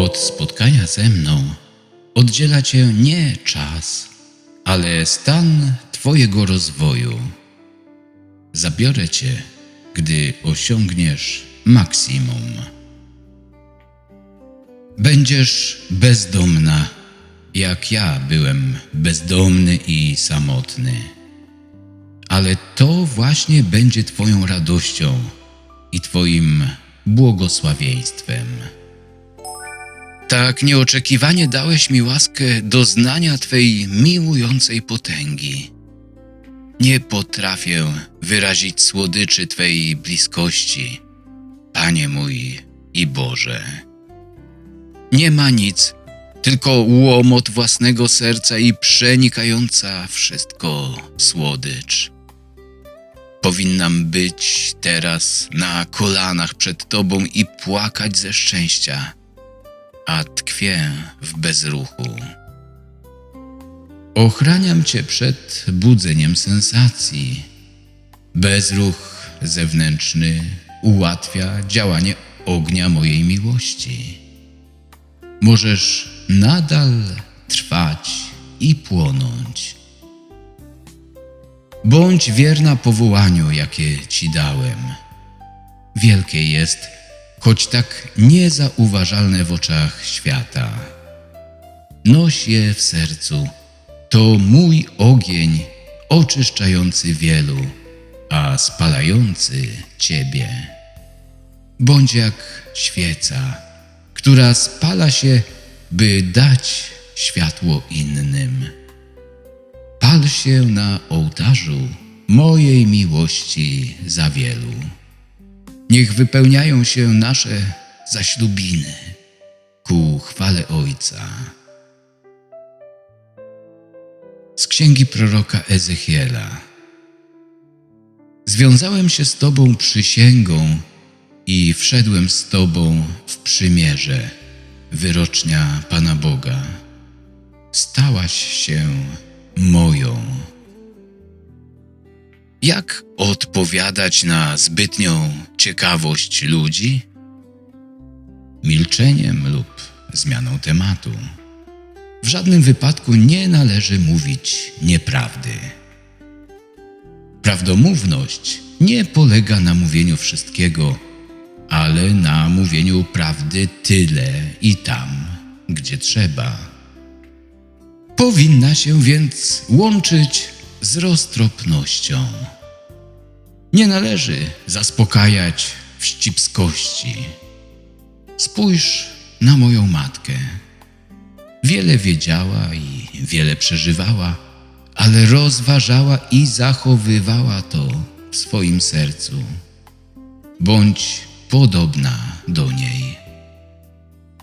Od spotkania ze mną oddziela cię nie czas, ale stan Twojego rozwoju. Zabiorę cię, gdy osiągniesz maksimum. Będziesz bezdomna, jak ja byłem bezdomny i samotny. Ale to właśnie będzie Twoją radością i Twoim błogosławieństwem. Tak nieoczekiwanie dałeś mi łaskę doznania Twej miłującej potęgi. Nie potrafię wyrazić słodyczy Twej bliskości, Panie mój i Boże. Nie ma nic, tylko łomot własnego serca i przenikająca wszystko słodycz. Powinnam być teraz na kolanach przed Tobą i płakać ze szczęścia, a tkwię w bezruchu. Ochraniam Cię przed budzeniem sensacji. Bezruch zewnętrzny ułatwia działanie ognia mojej miłości. Możesz nadal trwać i płonąć. Bądź wierna powołaniu, jakie Ci dałem. Wielkie jest, choć tak niezauważalne w oczach świata. Noś je w sercu, to mój ogień oczyszczający wielu, a spalający Ciebie. Bądź jak świeca, która spala się, by dać światło innym. Pal się na ołtarzu mojej miłości za wielu. Niech wypełniają się nasze zaślubiny ku chwale Ojca. Z księgi proroka Ezechiela. Związałem się z Tobą przysięgą i wszedłem z Tobą w przymierze, wyrocznia Pana Boga. Stałaś się moją. Jak odpowiadać na zbytnią ciekawość ludzi? Milczeniem lub zmianą tematu. W żadnym wypadku nie należy mówić nieprawdy. Prawdomówność nie polega na mówieniu wszystkiego, ale na mówieniu prawdy tyle i tam, gdzie trzeba. Powinna się więc łączyć z roztropnością. Nie należy zaspokajać wścibskości. Spójrz na moją matkę. Wiele wiedziała i wiele przeżywała, ale rozważała i zachowywała to w swoim sercu. Bądź podobna do niej.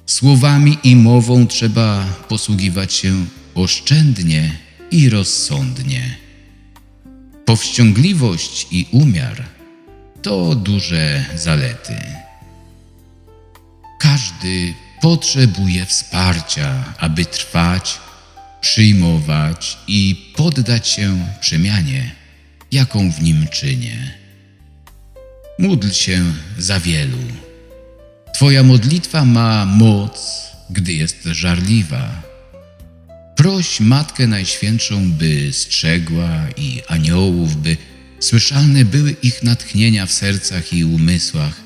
Słowami i mową trzeba posługiwać się oszczędnie i rozsądnie. Powściągliwość i umiar to duże zalety. Każdy potrzebuje wsparcia, aby trwać, przyjmować i poddać się przemianie, jaką w nim czynię. Módl się za wielu. Twoja modlitwa ma moc, gdy jest żarliwa. Proś Matkę Najświętszą, by strzegła i aniołów, by słyszalne były ich natchnienia w sercach i umysłach,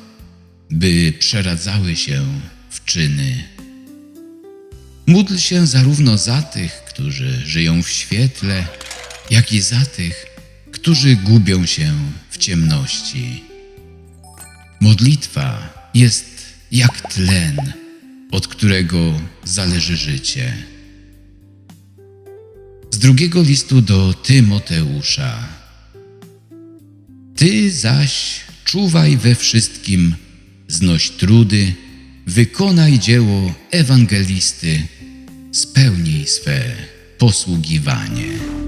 by przeradzały się w czyny. Módl się zarówno za tych, którzy żyją w świetle, jak i za tych, którzy gubią się w ciemności. Modlitwa jest jak tlen, od którego zależy życie. Drugiego listu do Tymoteusza. Ty zaś czuwaj we wszystkim, znoś trudy, wykonaj dzieło ewangelisty, spełnij swe posługiwanie.